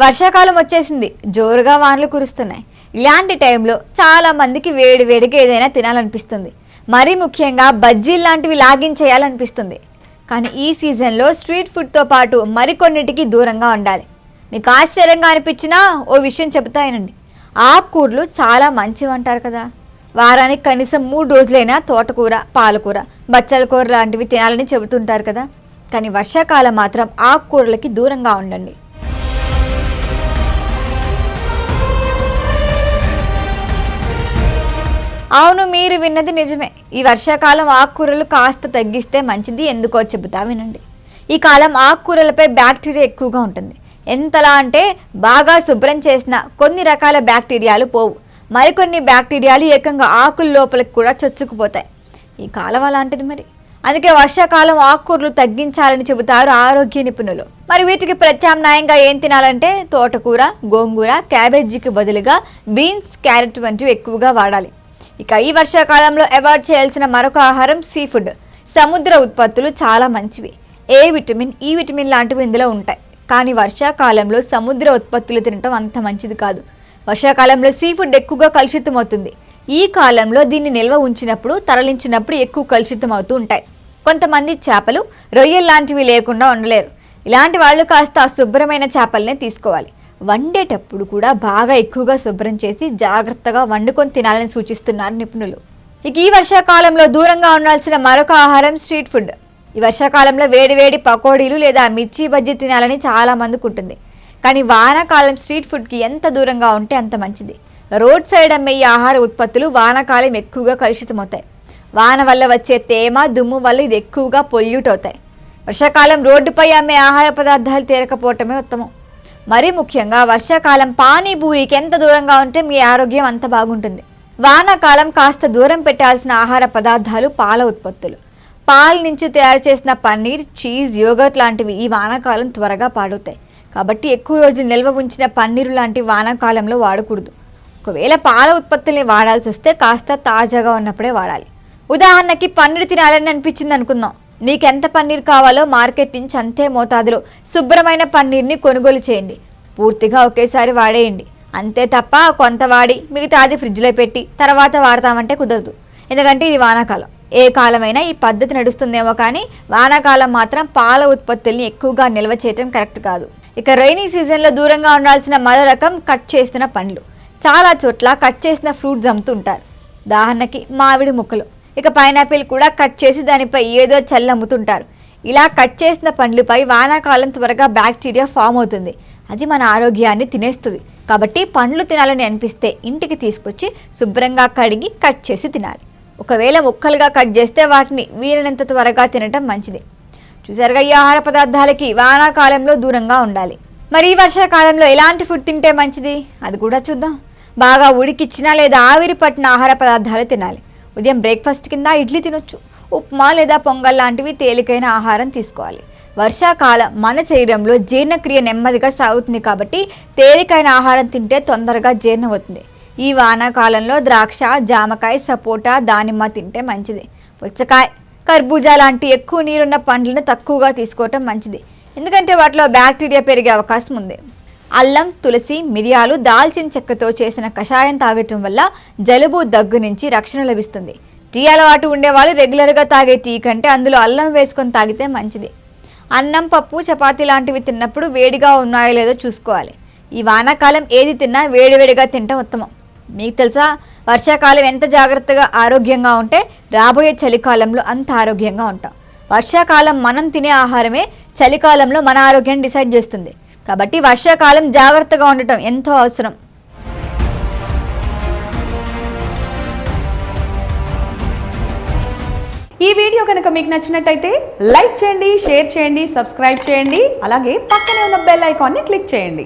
వర్షాకాలం వచ్చేసింది. జోరుగా వానలు కురుస్తున్నాయి. ఇలాంటి టైంలో చాలా మందికి వేడి వేడిగా ఏదైనా తినాలనిపిస్తుంది. మరీ ముఖ్యంగా బజ్జీలు లాంటివి లాగించేయాలనిపిస్తుంది. కానీ ఈ సీజన్లో స్ట్రీట్ ఫుడ్తో పాటు మరికొన్నిటికి దూరంగా ఉండాలి. మీకు ఆశ్చర్యంగా అనిపించినా ఓ విషయం చెబుతాయనండి ఆకుకూరలు చాలా మంచివి అంటారు కదా. వారానికి కనీసం మూడు రోజులైనా తోటకూర పాలకూర బచ్చల కూర లాంటివి తినాలని చెబుతుంటారు కదా. కానీ వర్షాకాలం మాత్రం ఆకుకూరలకి దూరంగా ఉండండి. అవును మీరు విన్నది నిజమే. ఈ వర్షాకాలం ఆకుకూరలు కాస్త తగ్గిస్తే మంచిది. ఎందుకో చెబుతా వినండి. ఈ కాలం ఆకుకూరలపై బ్యాక్టీరియా ఎక్కువగా ఉంటుంది. ఎంతలా అంటే బాగా శుభ్రం చేసిన కొన్ని రకాల బ్యాక్టీరియాలు పోవు. మరికొన్ని బ్యాక్టీరియాలు ఏకంగా ఆకుల లోపలికి కూడా చొచ్చుకుపోతాయి. ఈ కాలం అలాంటిది మరి. అందుకే వర్షాకాలం ఆకుకూరలు తగ్గించాలని చెబుతారు ఆరోగ్య నిపుణులు. మరి వీటికి ప్రత్యామ్నాయంగా ఏం తినాలంటే తోటకూర గోంగూర క్యాబేజీకి బదులుగా బీన్స్ క్యారెట్ వంటివి ఎక్కువగా వాడాలి. ఇక ఈ వర్షాకాలంలో అవాయిడ్ చేయాల్సిన మరొక ఆహారం సీ ఫుడ్. సముద్ర ఉత్పత్తులు చాలా మంచివి. ఏ విటమిన్ ఈ విటమిన్ లాంటివి ఇందులో ఉంటాయి. కానీ వర్షాకాలంలో సముద్ర ఉత్పత్తులు తినటం అంత మంచిది కాదు. వర్షాకాలంలో సీ ఫుడ్ ఎక్కువగా కలుషితం అవుతుంది ఈ కాలంలో దీన్ని నిల్వ ఉంచినప్పుడు తరలించినప్పుడు ఎక్కువ కలుషితం అవుతూ ఉంటాయి. కొంతమంది చేపలు రొయ్యలు లాంటివి లేకుండా ఉండలేరు ఇలాంటి వాళ్ళు కాస్త శుభ్రమైన చేపలనే తీసుకోవాలి. వండేటప్పుడు కూడా బాగా ఎక్కువగా శుభ్రం చేసి జాగ్రత్తగా వండుకొని తినాలని సూచిస్తున్నారు నిపుణులు. ఇక ఈ వర్షాకాలంలో దూరంగా ఉండాల్సిన మరొక ఆహారం స్ట్రీట్ ఫుడ్. ఈ వర్షాకాలంలో వేడివేడి పకోడీలు లేదా మిర్చి బజ్జీ తినాలని చాలా మందికి ఉంటుంది. కానీ వానాకాలం స్ట్రీట్ ఫుడ్కి ఎంత దూరంగా ఉంటే అంత మంచిది. రోడ్ సైడ్ అమ్మే ఈ ఆహార ఉత్పత్తులు వానాకాలం ఎక్కువగా కలుషితమవుతాయి. వాన వల్ల వచ్చే తేమ దుమ్ము వల్ల ఇది ఎక్కువగా పొల్యూట్ అవుతాయి. వర్షాకాలం రోడ్డుపై అమ్మే ఆహార పదార్థాలు తీరకపోవటమే ఉత్తమం. మరీ ముఖ్యంగా వర్షాకాలం పానీపూరికి ఎంత దూరంగా ఉంటే మీ ఆరోగ్యం అంత బాగుంటుంది. వానాకాలం కాస్త దూరం పెట్టాల్సిన ఆహార పదార్థాలు పాల ఉత్పత్తులు. పాల నుంచి తయారు చేసిన పన్నీర్ చీజ్ యోగర్ట్ లాంటివి ఈ వానాకాలం త్వరగా పాడుతాయి కాబట్టి ఎక్కువ రోజులు నిల్వ ఉంచిన పన్నీరు లాంటి వానాకాలంలో వాడకూడదు. ఒకవేళ పాల ఉత్పత్తుల్ని వాడాల్సి వస్తే కాస్త తాజాగా ఉన్నప్పుడే వాడాలి. ఉదాహరణకి పన్నీరు తినాలని అనిపించింది అనుకుందాం మీకు ఎంత పన్నీర్ కావాలో మార్కెట్ నుంచి అంతే మోతాదులో శుభ్రమైన పన్నీర్ని కొనుగోలు చేయండి. పూర్తిగా ఒకేసారి వాడేయండి. అంతే తప్ప కొంత వాడి మిగతాది ఫ్రిడ్జ్లో పెట్టి తర్వాత వాడతామంటే కుదరదు. ఎందుకంటే ఇది వానాకాలం. ఏ కాలమైనా ఈ పద్ధతి నడుస్తుందేమో కానీ వానాకాలం మాత్రం పాల ఉత్పత్తుల్ని ఎక్కువగా నిల్వ చేయటం కరెక్ట్ కాదు. ఇక రైనీ సీజన్లో దూరంగా ఉండాల్సిన మరో రకం కట్ చేసిన పండ్లు. చాలా చోట్ల కట్ చేసిన ఫ్రూట్స్ అమ్ముతుంటారు ఉదాహరణకి మామిడి ముక్కలు. ఇక పైనాపిల్ కూడా కట్ చేసి దానిపై ఏదో చల్లమ్ముతుంటారు ఇలా కట్ చేసిన పండ్లపై వానాకాలం త్వరగా బ్యాక్టీరియా ఫామ్ అవుతుంది. అది మన ఆరోగ్యాన్ని తినేస్తుంది. కాబట్టి పండ్లు తినాలని అనిపిస్తే ఇంటికి తీసుకొచ్చి శుభ్రంగా కడిగి కట్ చేసి తినాలి. ఒకవేళ ముక్కలుగా కట్ చేస్తే వాటిని వీలైనంత త్వరగా తినటం మంచిది. చూసారుగా ఈ ఆహార పదార్థాలకి వానాకాలంలో దూరంగా ఉండాలి. మరి వర్షాకాలంలో ఎలాంటి ఫుడ్ తింటే మంచిది? అది కూడా చూద్దాం. బాగా ఉడికిచ్చిన లేదా ఆవిరి పట్టిన ఆహార పదార్థాలు తినాలి. ఉదయం బ్రేక్ఫాస్ట్ కింద ఇడ్లీ తినొచ్చు. ఉప్మా లేదా పొంగల్ లాంటివి తేలికైన ఆహారం తీసుకోవాలి. వర్షాకాలం మన శరీరంలో జీర్ణక్రియ నెమ్మదిగా సాగుతుంది కాబట్టి తేలికైన ఆహారం తింటే తొందరగా జీర్ణమవుతుంది. ఈ వానాకాలంలో ద్రాక్ష జామకాయ సపోటా దానిమ్మ తింటే మంచిది. పుచ్చకాయ కర్బూజా లాంటి ఎక్కువ నీరున్న పండ్లను తక్కువగా తీసుకోవటం మంచిది. ఎందుకంటే వాటిలో బ్యాక్టీరియా పెరిగే అవకాశం ఉంది. అల్లం తులసి మిరియాలు దాల్చిన చెక్కతో చేసిన కషాయం తాగటం వల్ల జలుబు దగ్గు నుంచి రక్షణ లభిస్తుంది. టీ అలవాటు ఉండేవాళ్ళు రెగ్యులర్గా తాగే టీ కంటే అందులో అల్లం వేసుకొని తాగితే మంచిది. అన్నం పప్పు చపాతీ లాంటివి తిన్నప్పుడు వేడిగా ఉన్నాయో లేదో చూసుకోవాలి. ఈ వానాకాలం ఏది తిన్నా వేడివేడిగా తింటాం ఉత్తమం. మీకు తెలుసా? వర్షాకాలం ఎంత జాగ్రత్తగా ఆరోగ్యంగా ఉంటే రాబోయే చలికాలంలో అంత ఆరోగ్యంగా ఉంటాం. వర్షాకాలం మనం తినే ఆహారమే చలికాలంలో మన ఆరోగ్యాన్ని డిసైడ్ చేస్తుంది. కాబట్టి వర్షాకాలం జాగ్రత్తగా ఉండటం ఎంతో అవసరం. ఈ వీడియో కనుక మీకు నచ్చినట్టయితే లైక్ చేయండి షేర్ చేయండి సబ్స్క్రైబ్ చేయండి. అలాగే పక్కనే ఉన్న బెల్ ఐకాన్ని క్లిక్ చేయండి.